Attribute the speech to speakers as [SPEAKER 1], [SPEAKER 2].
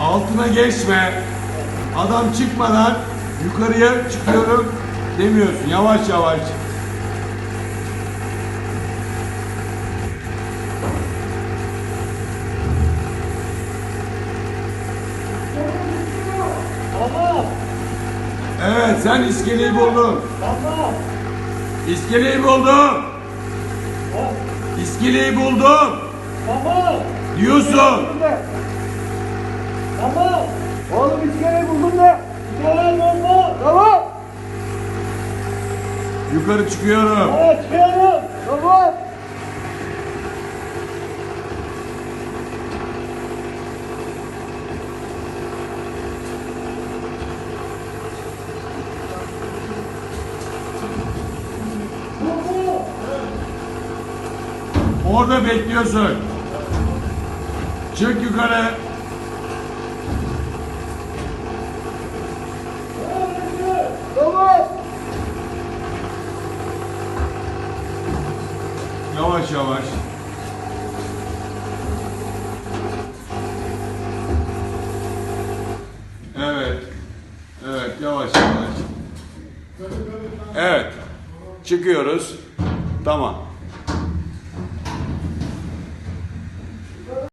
[SPEAKER 1] altına geçme. Adam çıkmadan yukarıya çıkıyorum demiyorsun. Yavaş yavaş.
[SPEAKER 2] Tamam.
[SPEAKER 1] Evet sen iskeleyi buldun.
[SPEAKER 2] Tamam.
[SPEAKER 1] İskeleyi buldum. İskeleyi buldum.
[SPEAKER 2] Tamam.
[SPEAKER 1] Diyorsun.
[SPEAKER 2] Tamam.
[SPEAKER 3] Oğlum iskeleyi buldum da.
[SPEAKER 2] Tamam bomba.
[SPEAKER 3] Tamam.
[SPEAKER 1] Yukarı çıkıyorum.
[SPEAKER 2] Evet çıkıyorum.
[SPEAKER 3] Tamam.
[SPEAKER 1] Orada bekliyorsun. Çık yukarı.
[SPEAKER 3] Tamam.
[SPEAKER 1] Yavaş yavaş. Evet. Evet yavaş yavaş. Evet. Çıkıyoruz. Tamam.